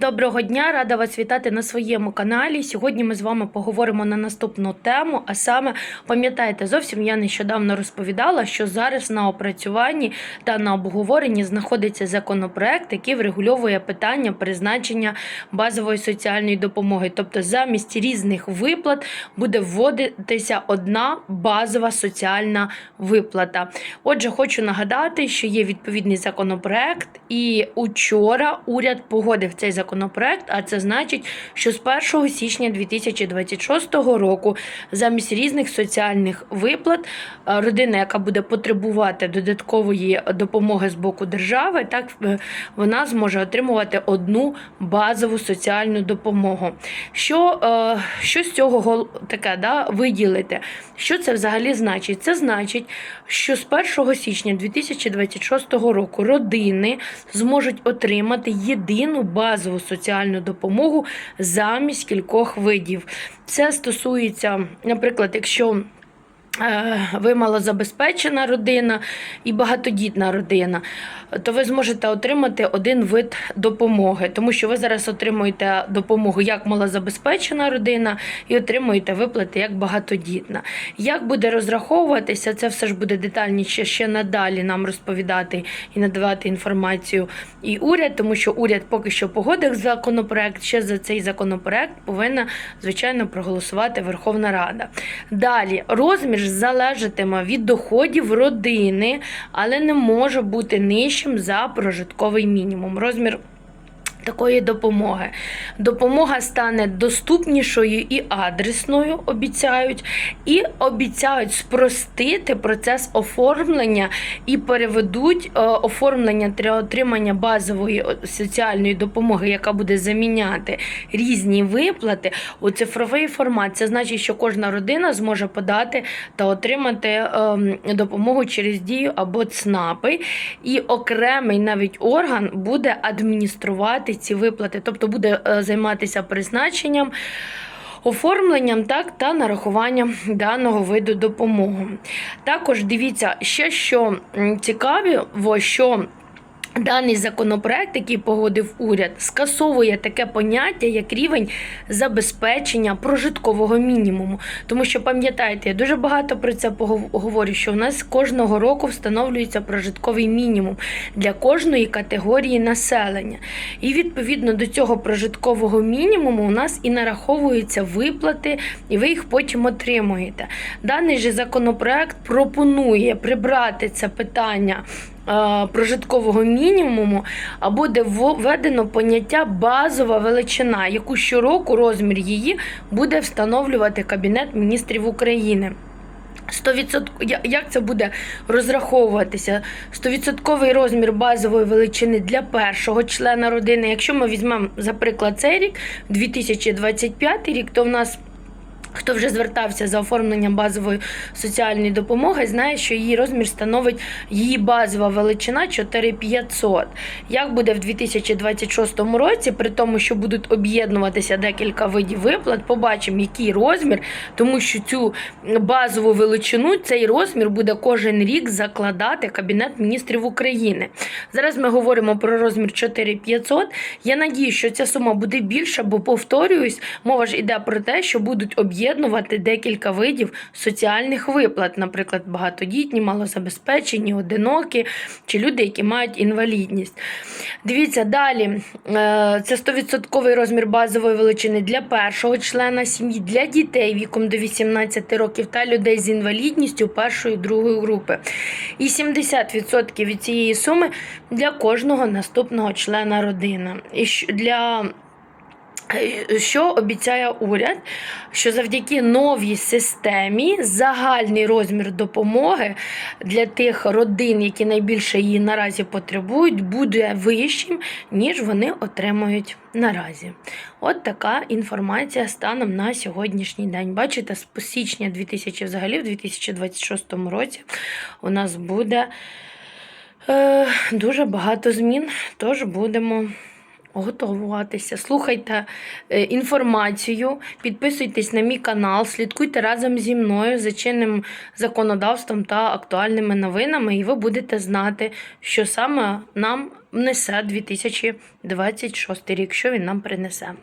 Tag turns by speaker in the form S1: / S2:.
S1: Доброго дня, рада вас вітати на своєму каналі. Сьогодні ми з вами поговоримо на наступну тему. А саме, пам'ятаєте, зовсім я нещодавно розповідала, що зараз на опрацюванні та на обговоренні знаходиться законопроект, який врегульовує питання призначення базової соціальної допомоги. Тобто, замість різних виплат буде вводитися одна базова соціальна виплата. Отже, хочу нагадати, що є відповідний законопроект, і учора уряд погодив цей законопроект, а це значить, що з 1 січня 2026 року замість різних соціальних виплат е, родина, яка буде потребувати додаткової допомоги з боку держави, так е, вона зможе отримувати одну базову соціальну допомогу. Що, е, що з цього таке да, виділити? Що це взагалі значить? Це значить, що з 1 січня 2026 року родини зможуть отримати єдину базову соціальну допомогу замість кількох видів. Це стосується, наприклад, якщо ви малозабезпечена родина і багатодітна родина, то ви зможете отримати один вид допомоги, тому що ви зараз отримуєте допомогу як малозабезпечена родина і отримуєте виплати як багатодітна. Як буде розраховуватися, це все ж буде детальніше ще надалі нам розповідати і надавати інформацію і уряд, тому що уряд поки що погодив законопроект. Ще за цей законопроект повинна звичайно проголосувати Верховна Рада. Далі розмір залежатиме від доходів родини, але не може бути нижчим за прожитковий мінімум. Розмір такої допомоги. Допомога стане доступнішою і адресною, обіцяють, і обіцяють спростити процес оформлення і переведуть е, оформлення для отримання базової соціальної допомоги, яка буде заміняти різні виплати у цифровий формат. Це значить, що кожна родина зможе подати та отримати ем, допомогу через дію або ЦНАПи, і окремий навіть орган буде адмініструвати ці виплати, тобто буде е, займатися призначенням. Оформленням так та нарахуванням даного виду допомоги. Також дивіться ще що цікаві, що Даний законопроект, який погодив уряд, скасовує таке поняття, як рівень забезпечення прожиткового мінімуму. Тому що пам'ятаєте, я дуже багато про це погов- говорю, що у нас кожного року встановлюється прожитковий мінімум для кожної категорії населення. І відповідно до цього прожиткового мінімуму у нас і нараховуються виплати, і ви їх потім отримуєте. Даний же законопроект пропонує прибрати це питання прожиткового мінімуму, а буде введено поняття базова величина, яку щороку розмір її буде встановлювати Кабінет міністрів України. 100%, як це буде розраховуватися? 100% розмір базової величини для першого члена родини. Якщо ми візьмемо, за приклад, цей рік, 2025 рік, то в нас Хто вже звертався за оформленням базової соціальної допомоги, знає, що її розмір становить її базова величина 4500. Як буде в 2026 році, при тому, що будуть об'єднуватися декілька видів виплат, побачимо, який розмір, тому що цю базову величину, цей розмір буде кожен рік закладати Кабінет міністрів України. Зараз ми говоримо про розмір 4500. Я надію, що ця сума буде більша, бо повторююсь, мова ж іде про те, що будуть об'єднувати декілька видів соціальних виплат, наприклад, багатодітні, малозабезпечені, одинокі чи люди, які мають інвалідність. Дивіться, далі е, це 100% розмір базової величини для першого члена сім'ї, для дітей віком до 18 років та людей з інвалідністю першої другої групи. І 70% від цієї суми для кожного наступного члена родини. І для що обіцяє уряд? Що завдяки новій системі загальний розмір допомоги для тих родин, які найбільше її наразі потребують, буде вищим, ніж вони отримують наразі. От така інформація станом на сьогоднішній день. Бачите, з січня 2000 взагалі в 2026 році у нас буде е, дуже багато змін, тож будемо готуватися. Слухайте е, інформацію, підписуйтесь на мій канал, слідкуйте разом зі мною за чинним законодавством та актуальними новинами, і ви будете знати, що саме нам несе 2026 рік, що він нам принесе.